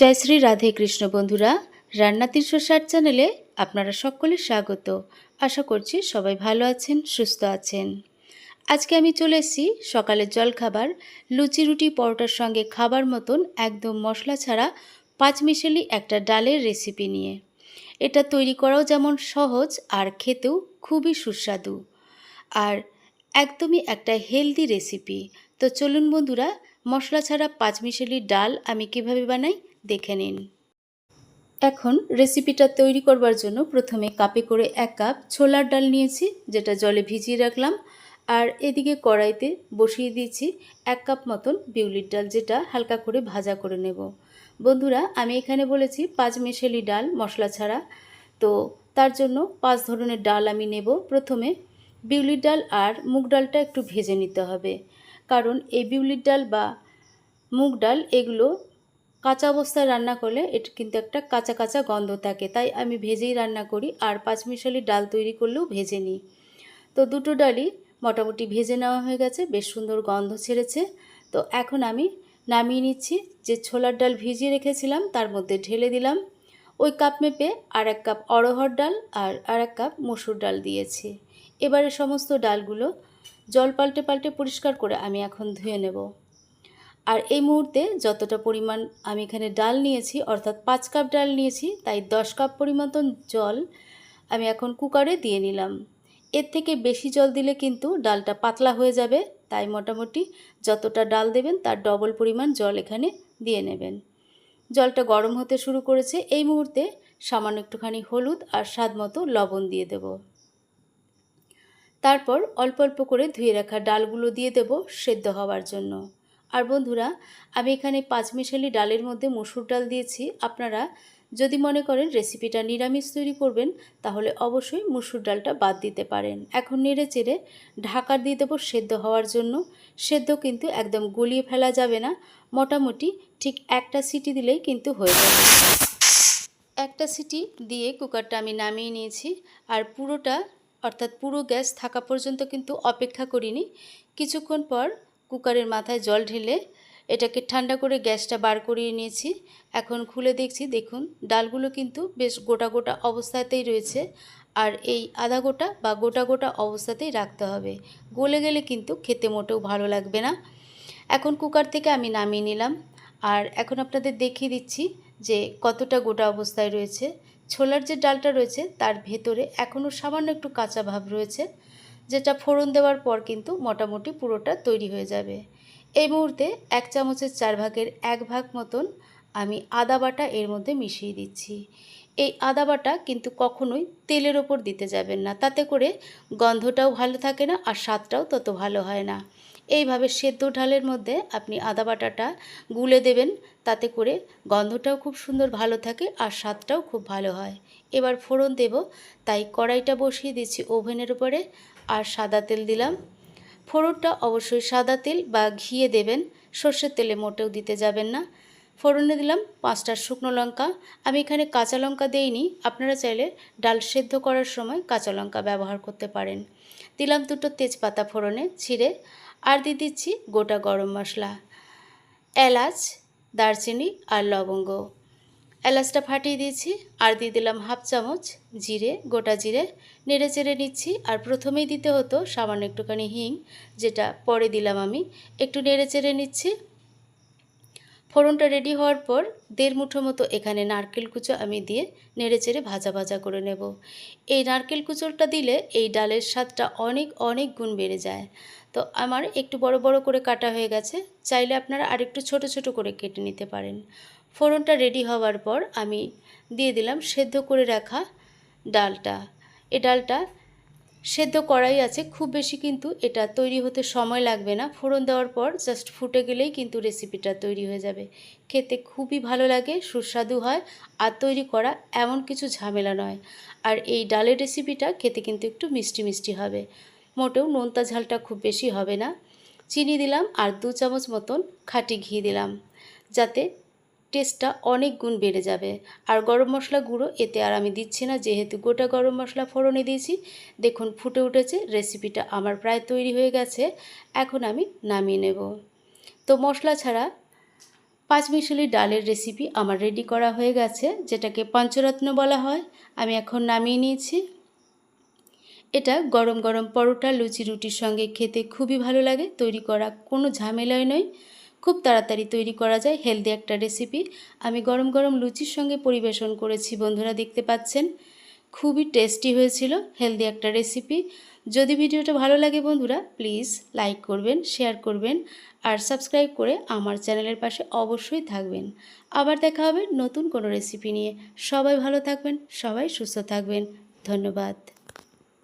জয় শ্রী রাধে কৃষ্ণ বন্ধুরা, রান্না তিনশো ষাট চ্যানেলে আপনারা সকলে স্বাগত। আশা করছি সবাই ভালো আছেন, সুস্থ আছেন। আজকে আমি চলে এসেছি সকালের জলখাবার, লুচি রুটি পরোটার সঙ্গে খাবার মতন একদম মশলা ছাড়া পাঁচ পাঁচমিশালি একটা ডালের রেসিপি নিয়ে। এটা তৈরি করাও যেমন সহজ আর খেতেও খুবই সুস্বাদু। আর একদমই একটা হেলদি রেসিপি। তো চলুন বন্ধুরা, মশলা ছাড়া পাঁচমিশালি ডাল আমি কীভাবে বানাই দেখে নিন। এখন রেসিপিটা তৈরি করবার জন্য প্রথমে কাপে করে এক কাপ ছোলার ডাল নিয়েছি, যেটা জলে ভিজিয়ে রাখলাম। আর এদিকে কড়াইতে বসিয়ে দিয়েছি এক কাপ মতন বিউলির ডাল, যেটা হালকা করে ভাজা করে নেব। বন্ধুরা, আমি এখানে বলেছি পাঁচ মেশালি ডাল মশলা ছাড়া। তো তার জন্য পাঁচ ধরনের ডাল আমি নেব। প্রথমে বিউলির ডাল আর মুগ ডালটা একটু ভেজে নিতে হবে। কারণ এই বিউলির ডাল বা মুগ ডাল, এগুলো কাঁচা অবস্থায় রান্না করলে এটা কিন্তু একটা কাঁচা কাঁচা গন্ধ থাকে। তাই আমি ভেজেই রান্না করি আর পাঁচমিশালি ডাল তৈরি করলেও ভেজে নিই। তো দুটো ডালই মোটামুটি ভেজে নেওয়া হয়ে গেছে, বেশ সুন্দর গন্ধ ছেড়েছে। তো এখন আমি নামিয়ে নিচ্ছি, যে ছোলার ডাল ভিজিয়ে রেখেছিলাম তার মধ্যে ঢেলে দিলাম। ওই কাপ মেপে আর এক কাপ অড়হর ডাল আর আর এক কাপ মসুর ডাল দিয়েছি। এবারে সমস্ত ডালগুলো জল পাল্টে পাল্টে পরিষ্কার করে আমি এখন ধুয়ে নেব। আর এই মুহূর্তে যতটা পরিমাণ আমি এখানে ডাল নিয়েছি, অর্থাৎ পাঁচ কাপ ডাল নিয়েছি, তাই দশ কাপ পরিমাণ জল আমি এখন কুকারে দিয়ে নিলাম। এর থেকে বেশি জল দিলে কিন্তু ডালটা পাতলা হয়ে যাবে, তাই মোটামুটি যতটা ডাল দেবেন তার ডবল পরিমাণ জল এখানে দিয়ে নেবেন। জলটা গরম হতে শুরু করেছে, এই মুহূর্তে সামান্য একটুখানি হলুদ আর স্বাদ মতো লবণ দিয়ে দেব। তারপর অল্প অল্প করে ধুয়ে রাখা ডালগুলো দিয়ে দেব সেদ্ধ হওয়ার জন্য। আর বন্ধুরা, আমি এখানে পাঁচমিশালি ডালের মধ্যে মসুর ডাল দিয়েছি। আপনারা যদি মনে করেন রেসিপিটা নিরামিষ তৈরি করবেন, তাহলে অবশ্যই মুসুর ডালটা বাদ দিতে পারেন। এখন নেড়ে চেড়ে ঢাকা দিয়ে দেবো সেদ্ধ হওয়ার জন্য। সেদ্ধ কিন্তু একদম গলিয়ে ফেলা যাবে না। মোটামুটি ঠিক একটা সিটি দিলেই কিন্তু হয়ে যাবে। একটা সিটি দিয়ে কুকারটা আমি নামিয়ে নিয়েছি। আর পুরোটা, অর্থাৎ পুরো গ্যাস থাকা পর্যন্ত কিন্তু অপেক্ষা করিনি। কিছুক্ষণ পর কুকারের মাথায় জল ঢেলে এটাকে ঠান্ডা করে গ্যাসটা বার করিয়ে নিয়েছি। এখন খুলে দেখছি, দেখুন, ডালগুলো কিন্তু বেশ গোটা গোটা অবস্থাতেই রয়েছে আর এই আধা গোটা বা গোটা গোটা অবস্থাতেই রাখতে হবে। গলে গেলে কিন্তু খেতে মোটেও ভালো লাগবে না। এখন কুকার থেকে আমি নামিয়ে নিলাম আর এখন আপনাদের দেখিয়ে দিচ্ছি যে কতটা গোটা অবস্থায় রয়েছে। ছোলার যে ডালটা রয়েছে তার ভেতরে এখনও সামান্য একটু কাঁচা ভাব রয়েছে। যেটা ফোড়ন দেওয়ার পর কিন্তু মোটামুটি পুরোটা তৈরি হয়ে যাবে। এই মুহূর্তে এক চামচের চার ভাগের এক ভাগ মতন আমি আদা বাটা এর মধ্যে মিশিয়ে দিচ্ছি। এই আদা বাটা কিন্তু কখনোই তেলের ওপর দিতে যাবেন না। তাতে করে গন্ধটাও ভালো থাকে না আর স্বাদটাও তত ভালো হয় না। এইভাবে সেদ্ধ ঢালের মধ্যে আপনি আদা বাটাটা গুলে দেবেন, তাতে করে গন্ধটাও খুব সুন্দর ভালো থাকে আর স্বাদটাও খুব ভালো হয়। এবার ফোড়ন দেব, তাই কড়াইটা বসিয়ে দিচ্ছি ওভেনের উপরে আর সাদা তেল দিলাম। ফোড়নটা অবশ্যই সাদা তেল বা ঘিয়ে দেবেন, সর্ষের তেলে মোটেও দিতে যাবেন না। ফোড়নে দিলাম পাঁচটা শুকনো লঙ্কা। আমি এখানে কাঁচা লঙ্কা দেইনি, আপনারা চাইলে ডাল সেদ্ধ করার সময় কাঁচা লঙ্কা ব্যবহার করতে পারেন। দিলাম দুটো তেজপাতা ফোড়নে ছিঁড়ে, আর দিয়ে দিচ্ছি গোটা গরম মশলা, এলাচ, দারচিনি আর লবঙ্গ। এলাচটা ফাটিয়ে দিয়েছি, আর দিয়ে দিলাম হাফ চামচ জিরে, গোটা জিরে। নেড়ে চেড়ে নিচ্ছি, আর প্রথমেই দিতে হতো সামান্য একটুখানি হিং, যেটা পরে দিলাম আমি। একটু নেড়ে চেড়ে নিচ্ছি ফোড়নটা রেডি হওয়ার পর দেড় মুঠো মতো এখানে নারকেল কুচো আমি দিয়ে নেড়ে চেড়ে ভাজা ভাজা করে নেব। এই নারকেল কুচোটা দিলে এই ডালের স্বাদটা অনেক অনেক গুণ বেড়ে যায়। তো আমার একটু বড় বড় করে কাটা হয়ে গেছে, চাইলে আপনারা আরেকটু ছোট ছোট করে কেটে নিতে পারেন। ফোড়নটা রেডি হওয়ার পর আমি দিয়ে দিলাম সেদ্ধ করে রাখা ডালটা। এ ডালটা সেদ্ধ করাই আছে, খুব বেশি কিন্তু এটা তৈরি হতে সময় লাগবে না। ফোড়ন দেওয়ার পর জাস্ট ফুটে গেলেই কিন্তু রেসিপিটা তৈরি হয়ে যাবে। খেতে খুবই ভালো লাগে, সুস্বাদু হয়, আর তৈরি করা এমন কিছু ঝামেলা নয়। আর এই ডালের রেসিপিটা খেতে কিন্তু একটু মিষ্টি মিষ্টি হবে। মোটেও নোনতা ঝালটা খুব বেশি হবে না। চিনি দিলাম আর দু চামচ মতন খাঁটি ঘি দিলাম। যাতে টেস্টটা অনেক গুণ বেড়ে যাবে। আর গরম মশলা গুঁড়ো এতে আর আমি দিচ্ছি না, যেহেতু গোটা গরম মশলা ফোড়নে দিয়েছি। দেখুন, ফুটে উঠেছে রেসিপিটা আমার প্রায় তৈরি হয়ে গেছে। এখন আমি নামিয়ে নেব। তো মশলা ছাড়া পাঁচমিশালি ডালের রেসিপি আমার রেডি করা হয়ে গেছে, যেটাকে পঞ্চরত্ন বলা হয়। আমি এখন নামিয়ে নিয়েছি। এটা গরম গরম পরোটা, লুচি, রুটির সঙ্গে খেতে খুবই ভালো লাগে। তৈরি করা কোনো ঝামেলাই নয়। খুব তাড়াতাড়ি তৈরি করা যায় হেলদি একটা রেসিপি আমি গরম গরম লুচির সঙ্গে পরিবেশন করেছি, বন্ধুরা দেখতে পাচ্ছেন। খুবই টেস্টি হয়েছিল হেলদি একটা রেসিপি যদি ভিডিওটা ভালো লাগে বন্ধুরা প্লিজ লাইক করবেন শেয়ার করবেন, আর সাবস্ক্রাইব করে আমার চ্যানেলের পাশে অবশ্যই থাকবেন। আবার দেখা হবে নতুন কোনো রেসিপি নিয়ে। সবাই ভালো থাকবেন, সবাই সুস্থ থাকবেন। ধন্যবাদ।